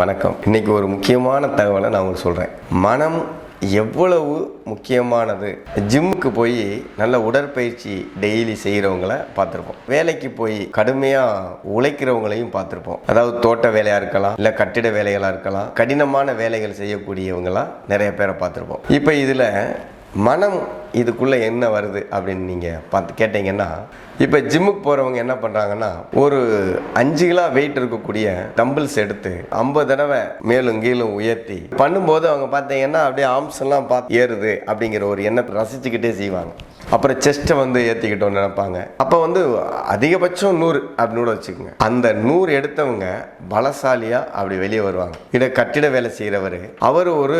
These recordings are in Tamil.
வணக்கம். இன்னைக்கு ஒரு முக்கியமான தகவலை நான் உங்களுக்கு சொல்கிறேன் மனம் எவ்வளவு முக்கியமானது? ஜிம்முக்கு போய் நல்ல உடற்பயிற்சி டெய்லி செய்கிறவங்கள பார்த்துருப்போம். வேலைக்கு போய் கடுமையாக உழைக்கிறவங்களையும் பார்த்துருப்போம். அதாவது தோட்ட வேலையாக இருக்கலாம் இல்லை கட்டிட வேலைகளாக இருக்கலாம் கடினமான வேலைகள் செய்யக்கூடியவங்களாம் நிறைய பேரை பார்த்துருப்போம். இப்போ இதில் மனம் இதுக்குள்ளே என்ன வருது அப்படின்னு நீங்கள் பார்த்து கேட்டிங்கன்னா இப்போ ஜிம்முக்கு போகிறவங்க என்ன பண்ணுறாங்கன்னா ஒரு அஞ்சு கிலோ வெயிட் இருக்கக்கூடிய டம்பிள்ஸ் எடுத்து ஐம்பது தடவை மேலும் கீழும் உயர்த்தி பண்ணும்போது அவங்க பார்த்தீங்கன்னா அப்படியே ஆர்ம்ஸ் எல்லாம் பார்த்து ஏறுது அப்படிங்கிற ஒரு எண்ணத்தை ரசிச்சுக்கிட்டே செய்வாங்க. அப்புறம் செஸ்ட்டை வந்து ஏற்றிக்கிட்டோம்னு நினைப்பாங்க. அப்போ வந்து அதிகபட்சம் நூறு அப்படின்னு கூட வச்சுக்கோங்க. அந்த நூறு எடுத்தவங்க பலசாலியாக அப்படி வெளியே வருவாங்க. இதை கட்டிட வேலை செய்கிறவர் அவர் ஒரு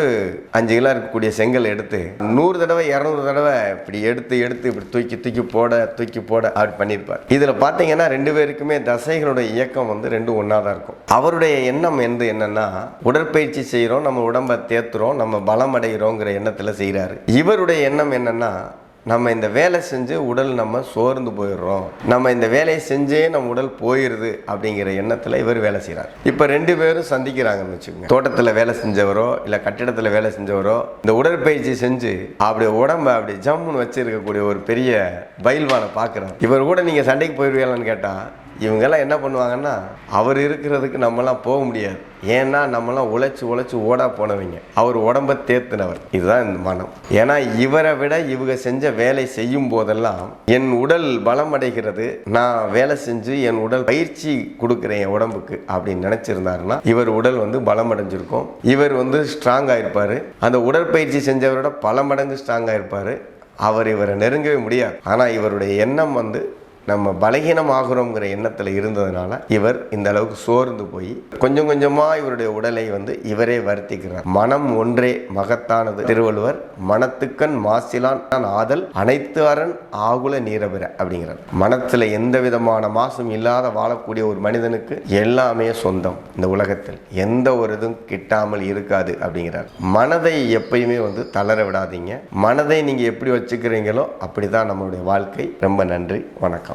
அஞ்சு கிலோ இருக்கக்கூடிய செங்கல் எடுத்து நூறு தடவை இரநூறு தடவை இப்படி எடுத்து எடுத்து இப்படி தூக்கி தூக்கி போட தூக்கி போட அப்படி பண்ணியிருப்பார். இதில் பார்த்தீங்கன்னா ரெண்டு பேருக்குமே தசைகளுடைய இயக்கம் வந்து ரெண்டும் ஒன்றா தான் இருக்கும். அவருடைய எண்ணம் வந்து என்னன்னா உடற்பயிற்சி செய்கிறோம் நம்ம உடம்பை தேத்துறோம் நம்ம பலம் அடைகிறோங்கிற எண்ணத்தில் செய்கிறாரு. இவருடைய எண்ணம் என்னன்னா நம்ம இந்த வேலை செஞ்சு உடல் நம்ம சோர்ந்து போயிடுறோம். நம்ம இந்த வேலையை செஞ்சே நம்ம உடல் போயிடுது அப்படிங்கிற எண்ணத்தில் இவர் வேலை செய்கிறார் இப்போ ரெண்டு பேரும் சந்திக்கிறாங்கன்னு வச்சுக்கோங்க. தோட்டத்தில் வேலை செஞ்சவரோ இல்லை கட்டிடத்தில் வேலை செஞ்சவரோ இந்த உடற்பயிற்சி செஞ்சு அப்படி உடம்ப அப்படி ஜம்முன்னு வச்சுருக்கக்கூடிய ஒரு பெரிய பயில்வானை பார்க்குறாரு இவர் கூட நீங்கள் சண்டைக்கு போயிடுவீங்களான்னு கேட்டால் இவங்கெல்லாம் என்ன பண்ணுவாங்கன்னா அவர் இருக்கிறதுக்கு நம்மலாம் போக முடியாது. ஏன்னா நம்மலாம் உழைச்சி உழைச்சி ஓடா போனவங்க. அவர் உடம்ப தேத்துனவர். இதுதான் இந்த மனம். ஏன்னா இவரை விட இவங்க செஞ்ச வேலை செய்யும் போதெல்லாம் என் உடல் பலம் அடைகிறது நான் வேலை செஞ்சு என் உடல் பயிற்சி கொடுக்குறேன் என் உடம்புக்கு அப்படின்னு நினைச்சிருந்தாருன்னா இவர் உடல் வந்து பலம் அடைஞ்சிருக்கும் இவர் வந்து ஸ்ட்ராங் ஆயிருப்பாரு. அந்த உடற்பயிற்சி செஞ்சவரோட பல மடங்கு ஸ்ட்ராங் ஆயிருப்பாரு. அவர் இவரை நெருங்கவே முடியாது. ஆனால் இவருடைய எண்ணம் வந்து நம்ம பலகீனமாகிறோங்கிற எண்ணத்தில் இருந்ததுனால இவர் இந்த அளவுக்கு சோர்ந்து போய் கொஞ்சம் கொஞ்சமாக இவருடைய உடலை வந்து இவரே வருத்திக்கிறார். மனம் ஒன்றே மகத்தானது. திருவள்ளுவர் மனத்துக்கண் மாசிலான் ஆதல் அனைத்து அரண் ஆகுல நீரபிற அப்படிங்கிறார். மனத்தில் எந்த விதமான மாசும் இல்லாத வாழக்கூடிய ஒரு மனிதனுக்கு எல்லாமே சொந்தம் இந்த உலகத்தில். எந்த ஒரு இதுவும் கிட்டாமல் இருக்காது அப்படிங்கிறார். மனதை எப்பயுமே வந்து தளர விடாதீங்க. மனதை நீங்கள் எப்படி வச்சுக்கிறீங்களோ அப்படி தான் நம்மளுடைய வாழ்க்கை. ரொம்ப நன்றி. வணக்கம்.